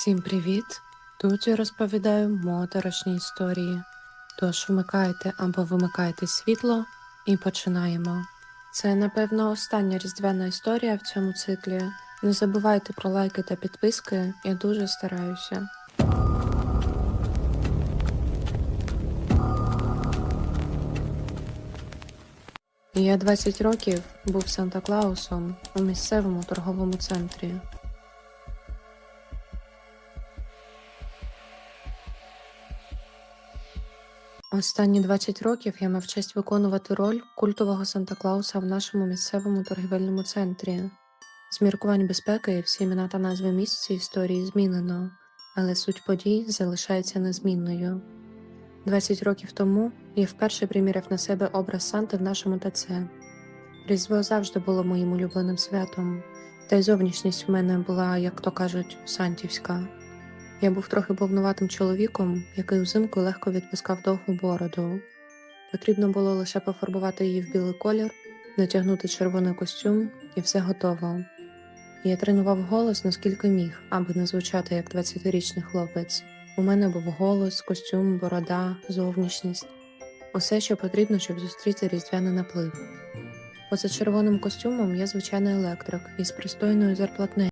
Всім привіт! Тут я розповідаю моторошні історії. Тож вмикайте або вимикайте світло і починаємо. Це, напевно, остання різдвяна історія в цьому циклі. Не забувайте про лайки та підписки, я дуже стараюся. Я 20 років був Санта Клаусом у місцевому торговому центрі. Останні 20 років я мав честь виконувати роль культового Санта Клауса в нашому місцевому торгівельному центрі. З міркувань безпеки всі імена та назви місць історії змінено, але суть подій залишається незмінною. 20 років тому я вперше приміряв на себе образ Санти в нашому ТЦ. Різдво завжди було моїм улюбленим святом, та й зовнішність в мене була, як то кажуть, сантівська. Я був трохи повнуватим чоловіком, який взимку легко відпускав довгу бороду. Потрібно було лише пофарбувати її в білий колір, натягнути червоний костюм, і все готово. Я тренував голос наскільки міг, аби не звучати як 20-річний хлопець. У мене був голос, костюм, борода, зовнішність усе, що потрібно, щоб зустріти різдвяний наплив. Поза червоним костюмом я звичайний електрик із пристойною зарплатнею.